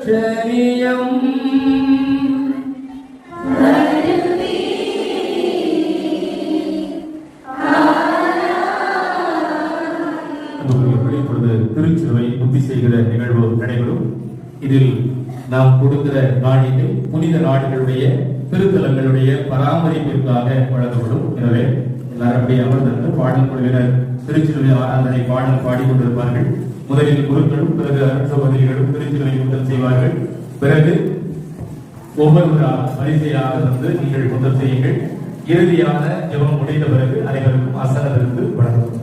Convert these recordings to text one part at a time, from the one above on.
ரட்சணியம் திருச்சிலுவை புத்தி செய்கிற நிகழ்வு நடைபெறும். இதில் நாம் கொடுக்கிற காணிக்கை புனித நாடுகளுடைய திருத்தலங்களுடைய பராமரிப்பிற்காக வழங்கப்படும். எனவே எல்லாரும் அப்படியே அமர்ந்திருந்து பாடல் குழுவினர் திருச்சிலுவை ஆராதனை பாடல் பாடிக்கொண்டிருப்பார்கள். முதலில் குருக்களும் பிறகு சகோதரிகளும் திருச்சிகளை முதல் செய்வார்கள். பிறகு ஒவ்வொருவராக வரிசையாக வந்து நீங்கள் முதல் செய்யுங்கள். இறுதியான ஜெபம் முடிந்த பிறகு அனைவருக்கும் அசனவிருந்து வழங்கும்.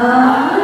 Ah